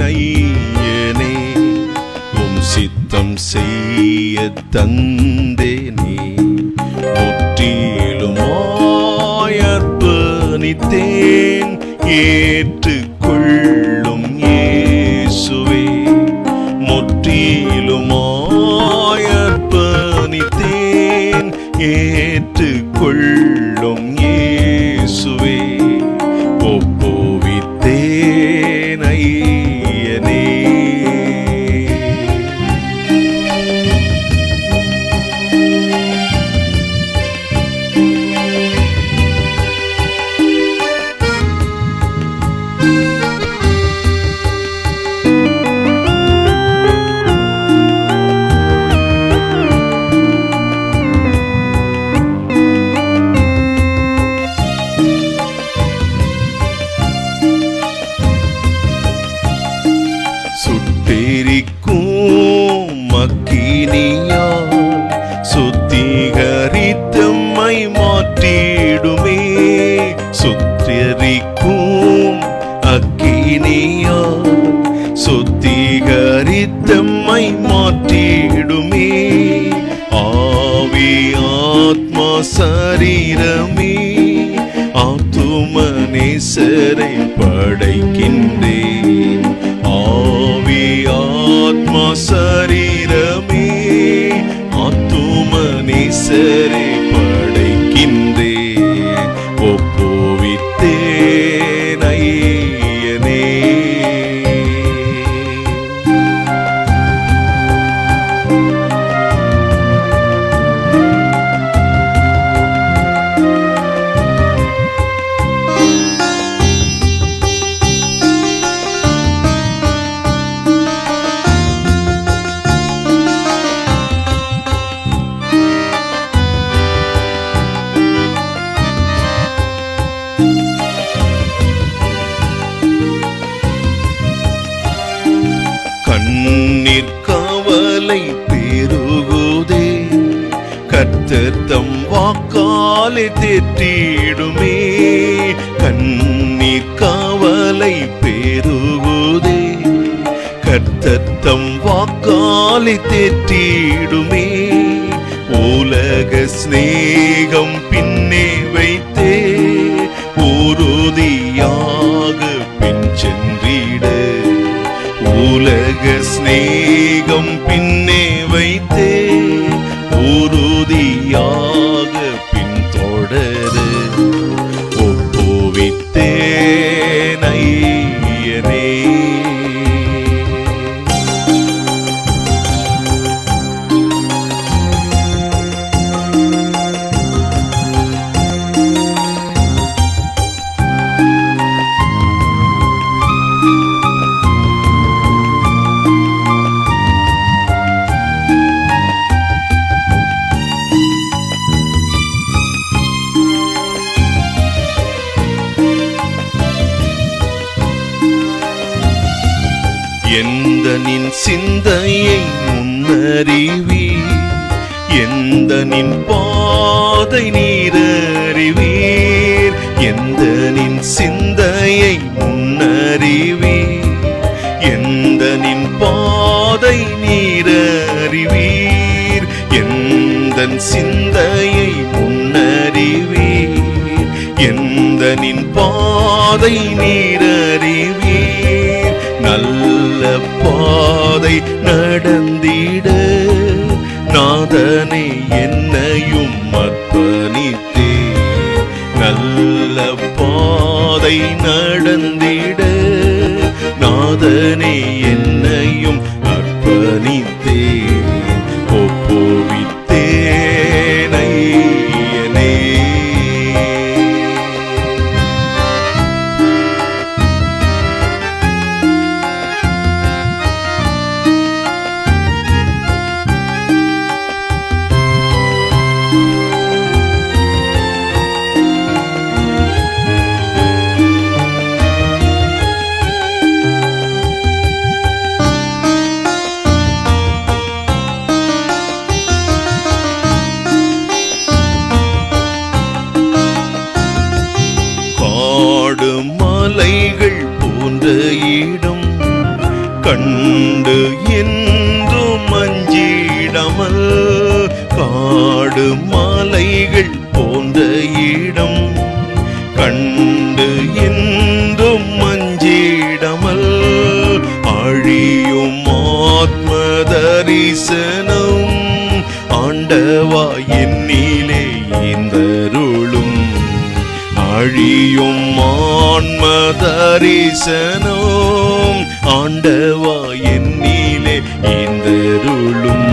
ஐயனே உம் சித்தம் செய்ய தந்தேனே. முற்றிலுமாயற்பணித்தேன் ஏற்றுக்கொள்ளும் இயேசுவே. முற்றிலுமாயற்பணித்தேன் ஏ சுத்தரிக்கும் அக்கினியால் சுத்திகரித்தம்மை மாற்றிடுமே. ஆவி ஆத்மா சரீரமே கவலை பெருகுதே கர்த்தர் தம் வாக்காலை தேற்றிடுமே. கண்ணீர் கவலை பெருகுதே கர்த்தர் தம் வாக்காலை தேற்றிடுமே. உலக சிநேகம் பின்னே வைத்தே. உறுதியாக பின் சென்றிட உலக சிநேகம் பின்னே நின் சிந்தையை முன்னறிவி எந்த நின் பாதை நீரறிவீர்? எந்த நின் சிந்தையை முன்னறிவி எந்த நின் பாதை நீரறிவீர்? எந்த சிந்தையை முன்னறிவீர்? எந்த நின் பாதை நீரறிவீர்? பாதை நடந்திட. நாதனை என்னையும் அர்ப்பணித்தே. நல்ல பாதை நடந்திட. நாதனை அஞ்சிடாமல் காடு மாலைகள் போன்ற இடம். கண்டு என்றும் மஞ்சிடமல் அழியும் ஆத்ம தரிசனம் ஆண்டவா என்னிலே இந்தருளும் அழியும் ஆன்ம தரிசனம் ஆண்டவா என்னிலே இந்தருளும்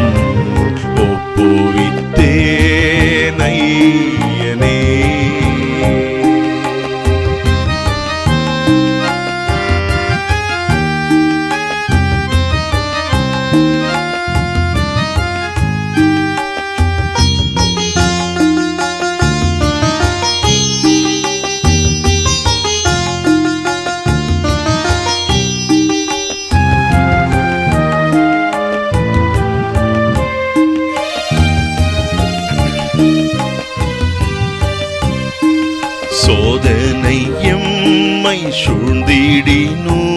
சூழ்ந்திடினும்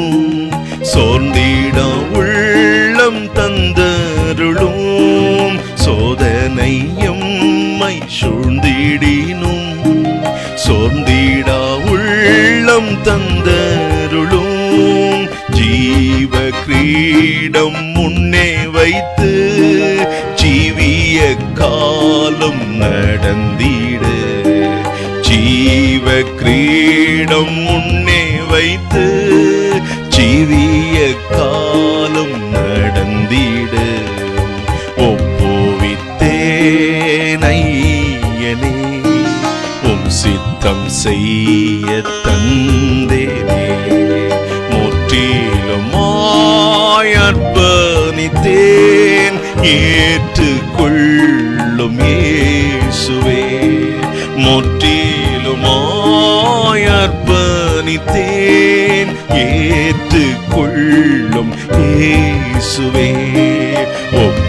சோர்ந்திட உள்ளம் தந்தருளும். சோதனை எம்மை சூழ்ந்திடினும் சோர்ந்திட உள்ளம் தந்தருளும். ஜீவ கிரீடம் முன்னே வைத்து ஜீவிய காலம் நடந்திட. ஜீவ கிரீடம் முன்னே காலம் நடந்திட ஒப்புவித்தேனையனே உம் சித்தம் செய்ய தந்தேனே. முற்றிலும் ஏற்று கொள்ளும் ஏசுவே முற்றிலும் அர்ப்பணித்தேன் ஏற்றுக்கொள்ளும் இயேசுவே. ஒப்பு